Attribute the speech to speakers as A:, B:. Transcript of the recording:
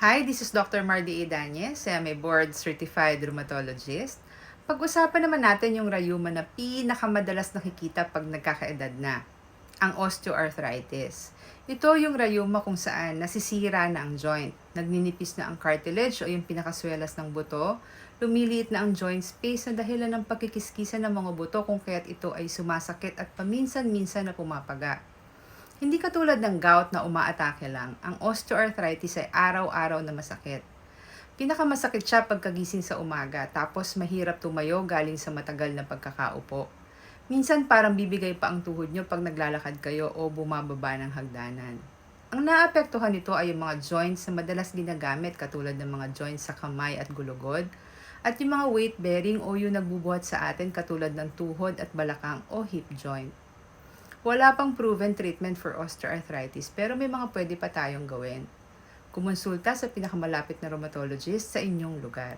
A: Hi, this is Dr. Mardy Idañez. I'm a board-certified rheumatologist. Pag-usapan naman natin yung rayuma na pinakamadalas nakikita pag nagkakaedad na, ang osteoarthritis. Ito yung rayuma kung saan nasisira na ang joint, nagninipis na ang cartilage o yung pinakaswelas ng buto, lumiliit na ang joint space na dahilan ng pagkikiskisa ng mga buto kung kaya't ito ay sumasakit at paminsan-minsan na pumapaga. Hindi katulad ng gout na umaatake lang, ang osteoarthritis ay araw-araw na masakit. Pinakamasakit siya pagkagising sa umaga, tapos mahirap tumayo galing sa matagal na pagkakaupo. Minsan parang bibigay pa ang tuhod nyo pag naglalakad kayo o bumababa ng hagdanan. Ang naapektuhan nito ay yung mga joints na madalas ginagamit katulad ng mga joints sa kamay at gulugod, at yung mga weight bearing o yung nagbubuhat sa atin katulad ng tuhod at balakang o hip joint. Wala pang proven treatment for osteoarthritis pero may mga pwede pa tayong gawin. Kumonsulta sa pinakamalapit na rheumatologist sa inyong lugar.